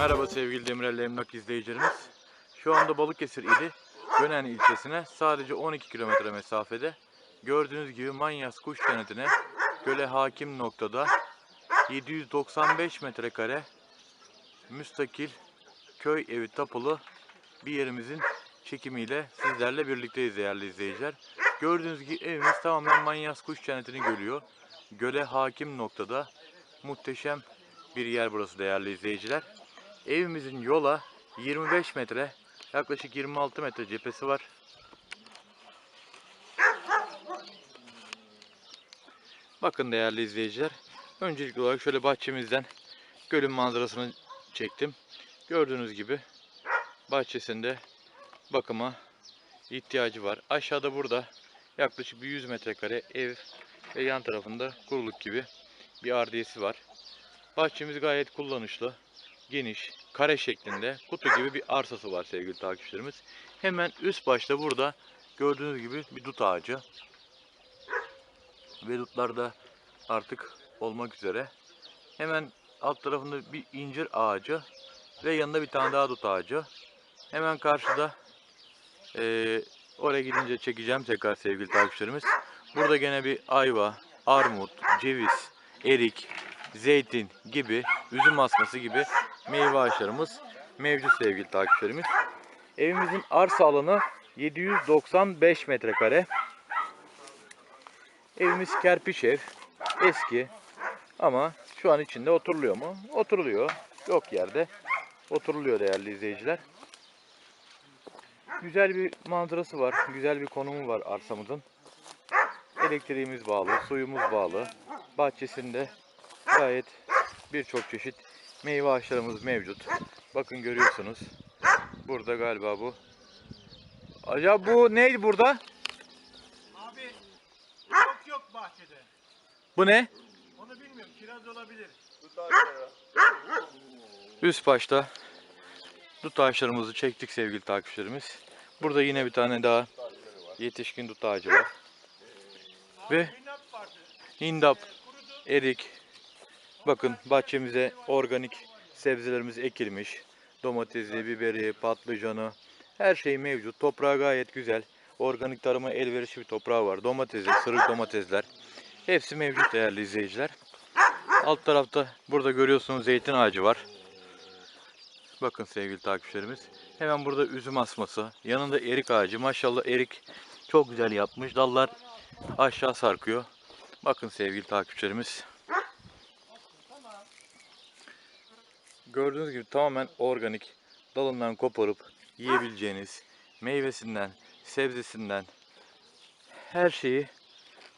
Merhaba sevgili Demirel Emlak izleyicilerimiz. Şu anda Balıkesir ili Gönen ilçesine sadece 12 kilometre mesafede gördüğünüz gibi Manyas Kuş Cenneti'ne göle hakim noktada 795 metrekare müstakil köy evi tapulu bir yerimizin çekimiyle sizlerle birlikteyiz değerli izleyiciler. Gördüğünüz gibi evimiz tamamen Manyas Kuş Cenneti'ni görüyor. Göle hakim noktada muhteşem bir yer burası değerli izleyiciler. Evimizin yola 25 metre, yaklaşık 26 metre cephesi var. Bakın değerli izleyiciler, öncelikli olarak şöyle bahçemizden gölün manzarasını çektim. Gördüğünüz gibi bahçesinde bakıma ihtiyacı var. Aşağıda burada yaklaşık bir 100 metrekare ev ve yan tarafında kuruluk gibi bir ardiyesi var. Bahçemiz gayet kullanışlı, geniş, kare şeklinde kutu gibi bir arsası var sevgili takipçilerimiz. Hemen üst başta burada gördüğünüz gibi bir dut ağacı. Ve dutlar da artık olmak üzere. Hemen alt tarafında bir incir ağacı ve yanında bir tane daha dut ağacı. Hemen karşıda eee, oraya gidince çekeceğim tekrar sevgili takipçilerimiz. Burada gene bir ayva, armut, ceviz, erik, zeytin gibi, üzüm asması gibi meyve ağaçlarımız mevcut sevgili takipçilerimiz. Evimizin arsa alanı 795 metrekare. Evimiz kerpiç ev, eski ama şu an içinde oturuluyor mu? Oturuluyor. Yok yerde oturuluyor değerli izleyiciler. Güzel bir manzarası var, güzel bir konumu var arsamızın. Elektriğimiz bağlı, suyumuz bağlı. Bahçesinde gayet birçok çeşit meyve ağaçlarımız mevcut. Bakın görüyorsunuz. Burada galiba bu. Acaba bu neydi burada? Abi yok yok bahçede. Bu ne? Onu bilmiyorum. Kiraz olabilir. Üst başta dut ağaçlarımızı çektik sevgili takipçilerimiz. Burada yine bir tane daha yetişkin dut ağacı var. Ve vardı. hindap, Kurudu. erik. Bakın bahçemize organik sebzelerimiz ekilmiş. Domatesi, biberi, patlıcanı her şey mevcut. Toprağı gayet güzel. Organik tarıma elverişli bir toprağı var. Domatesi, sırık domatesler. Hepsi mevcut değerli izleyiciler. Alt tarafta burada görüyorsunuz zeytin ağacı var. Bakın sevgili takipçilerimiz. Hemen burada üzüm asması. Yanında erik ağacı. Maşallah erik çok güzel yapmış. Dallar aşağı sarkıyor. Bakın sevgili takipçilerimiz. Gördüğünüz gibi tamamen organik. Dalından koparıp yiyebileceğiniz meyvesinden, sebzesinden her şeyi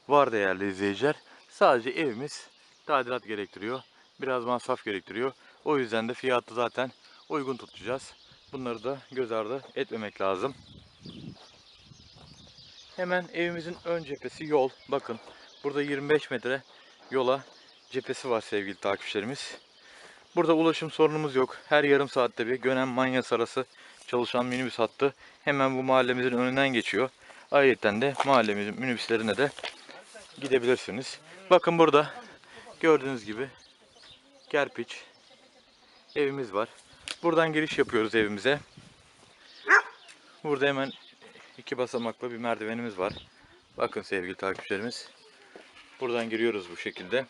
var değerli izleyiciler. Sadece evimiz tadilat gerektiriyor. Biraz masraf gerektiriyor. O yüzden de fiyatı zaten uygun tutacağız. Bunları da göz ardı etmemek lazım. Hemen evimizin ön cephesi yol. Bakın burada 25 metre yola cephesi var sevgili takipçilerimiz. Burada ulaşım sorunumuz yok. Her yarım saatte bir Gönen Manyas arası çalışan minibüs hattı hemen bu mahallemizin önünden geçiyor. Ayrıca de mahallemizin minibüslerine de gidebilirsiniz. Bakın burada gördüğünüz gibi kerpiç evimiz var. Buradan giriş yapıyoruz evimize. Burada hemen iki basamaklı bir merdivenimiz var. Bakın sevgili takipçilerimiz. Buradan giriyoruz bu şekilde.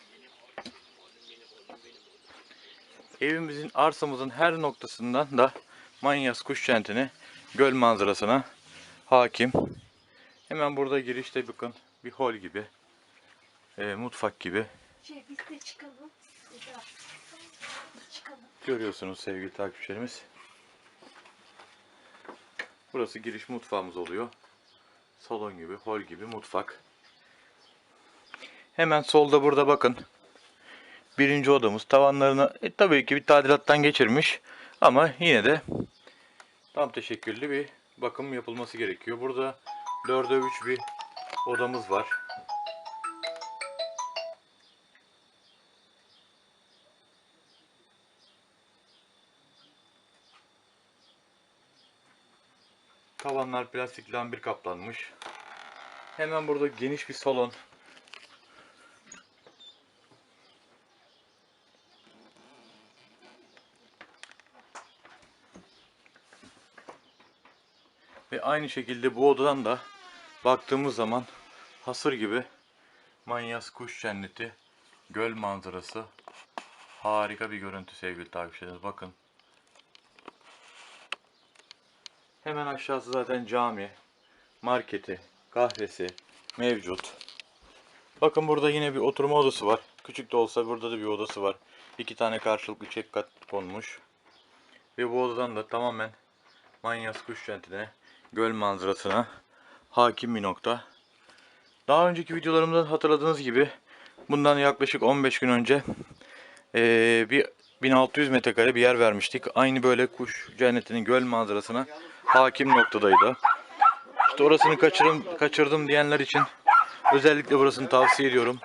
Evimizin, arsamızın her noktasından da Manyas Kuş Kenti'ne, göl manzarasına hakim. Hemen burada girişte bakın bir hol gibi, e, mutfak gibi Şey biz de çıkalım. Çıkalım. görüyorsunuz sevgili takipçilerimiz. Burası giriş mutfağımız oluyor. Salon gibi, hol gibi mutfak. Hemen solda burada bakın. Birinci odamız. Tavanlarını e, tabii ki bir tadilattan geçirmiş. Ama yine de tam teşekküllü bir bakım yapılması gerekiyor. Burada 4'e 3 bir odamız var. Tavanlar plastik lambir kaplanmış. Hemen burada geniş bir salon. Aynı şekilde bu odadan da baktığımız zaman hasır gibi Manyas kuş cenneti, göl manzarası. Harika bir görüntü sevgili takipçilerimiz. Bakın. Hemen aşağısı zaten cami, marketi, kahvesi mevcut. Bakın burada yine bir oturma odası var. Küçük de olsa burada da bir odası var. İki tane karşılıklı çek kat konmuş. Ve bu odadan da tamamen Manyas kuş cennetine, göl manzarasına hakim bir nokta. Daha önceki videolarımda hatırladığınız gibi bundan yaklaşık 15 gün önce eee, bir 1600 metrekare bir yer vermiştik. Aynı böyle kuş cennetinin göl manzarasına hakim noktadaydı. İşte orasını kaçırdım, kaçırdım diyenler için özellikle burasını tavsiye ediyorum.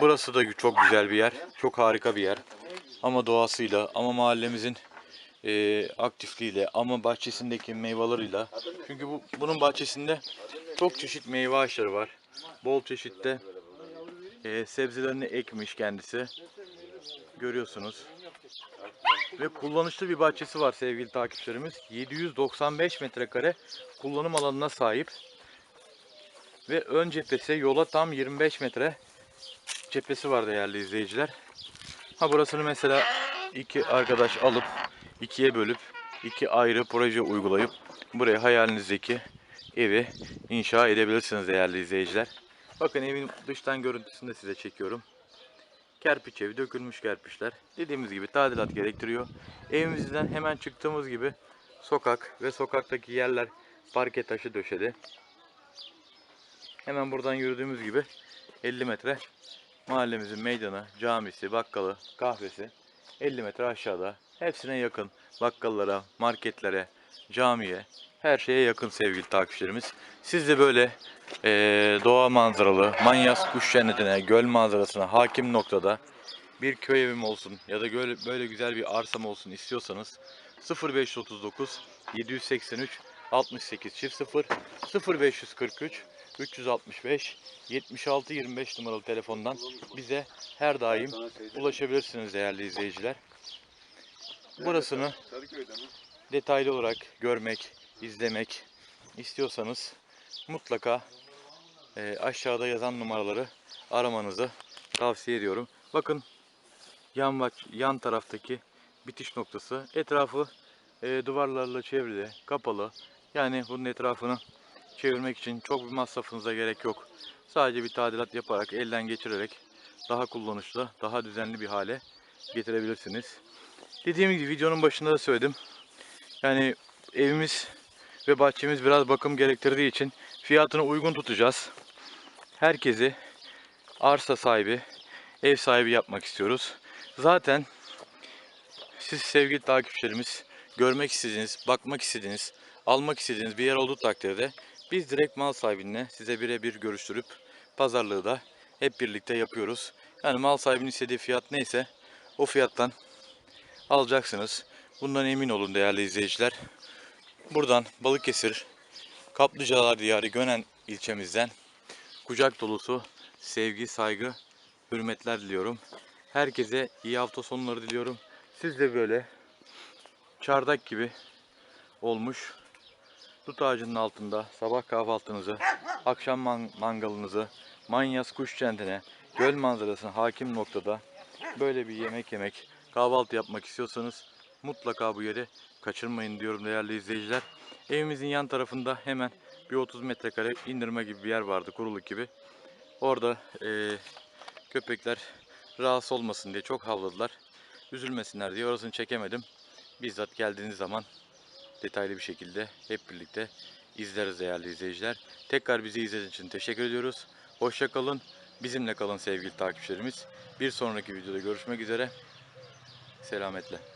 Burası da çok güzel bir yer. Çok harika bir yer. Ama doğasıyla, ama mahallemizin eee, aktifliğiyle, ama bahçesindeki meyveleriyle. Çünkü bu, bunun bahçesinde çok çeşit meyve ağaçları var. Bol çeşitte eee, sebzelerini ekmiş kendisi. Görüyorsunuz. Ve kullanışlı bir bahçesi var sevgili takipçilerimiz. 795 metrekare kullanım alanına sahip. Ve ön cephesi yola tam 25 metre cephesi var değerli izleyiciler. Ha burasını mesela iki arkadaş alıp ikiye bölüp iki ayrı proje uygulayıp buraya hayalinizdeki evi inşa edebilirsiniz değerli izleyiciler. Bakın evin dıştan görüntüsünü de size çekiyorum. Kerpiç evi, dökülmüş kerpiçler. Dediğimiz gibi tadilat gerektiriyor. Evimizden hemen çıktığımız gibi sokak ve sokaktaki yerler parke taşı döşeli. Hemen buradan yürüdüğümüz gibi 50 metre mahallemizin meydanı, camisi, bakkalı, kahvesi 50 metre aşağıda. Hepsine yakın bakkallara, marketlere, camiye, her şeye yakın sevgili takipçilerimiz. Siz de böyle eee, doğa manzaralı, Manyas kuş cennetine, göl manzarasına hakim noktada bir köy evim olsun ya da böyle güzel bir arsam olsun istiyorsanız 0539 783 68 çift 0 0543 365 76 25 numaralı telefondan bize her daim ulaşabilirsiniz değerli izleyiciler. Burasını detaylı olarak görmek, izlemek istiyorsanız mutlaka e, aşağıda yazan numaraları aramanızı tavsiye ediyorum. Bakın yan yan taraftaki bitiş noktası etrafı e, duvarlarla çevrili, kapalı. Yani bunun etrafını çevirmek için çok bir masrafınıza gerek yok. Sadece bir tadilat yaparak, elden geçirerek daha kullanışlı, daha düzenli bir hale getirebilirsiniz. Dediğim gibi videonun başında da söyledim. Yani evimiz ve bahçemiz biraz bakım gerektirdiği için fiyatını uygun tutacağız. Herkesi arsa sahibi, ev sahibi yapmak istiyoruz. Zaten siz sevgili takipçilerimiz görmek istediğiniz, bakmak istediğiniz, almak istediğiniz bir yer olduğu takdirde biz direkt mal sahibinle size birebir görüştürüp pazarlığı da hep birlikte yapıyoruz. Yani mal sahibinin istediği fiyat neyse o fiyattan alacaksınız. Bundan emin olun değerli izleyiciler. Buradan Balıkesir, Kaplıcalar Diyarı Gönen ilçemizden kucak dolusu sevgi, saygı, hürmetler diliyorum. Herkese iyi hafta sonları diliyorum. Siz de böyle çardak gibi olmuş dut ağacının altında sabah kahvaltınızı, akşam man- mangalınızı, Manyas kuş centine, göl manzarasına hakim noktada böyle bir yemek yemek, kahvaltı yapmak istiyorsanız mutlaka bu yeri kaçırmayın diyorum değerli izleyiciler. Evimizin yan tarafında hemen bir 30 metrekare indirme gibi bir yer vardı kuruluk gibi. Orada eee, köpekler rahatsız olmasın diye çok havladılar. Üzülmesinler diye orasını çekemedim. Bizzat geldiğiniz zaman detaylı bir şekilde hep birlikte izleriz değerli izleyiciler. Tekrar bizi izlediğiniz için teşekkür ediyoruz. Hoşça kalın. Bizimle kalın sevgili takipçilerimiz. Bir sonraki videoda görüşmek üzere. Selametle.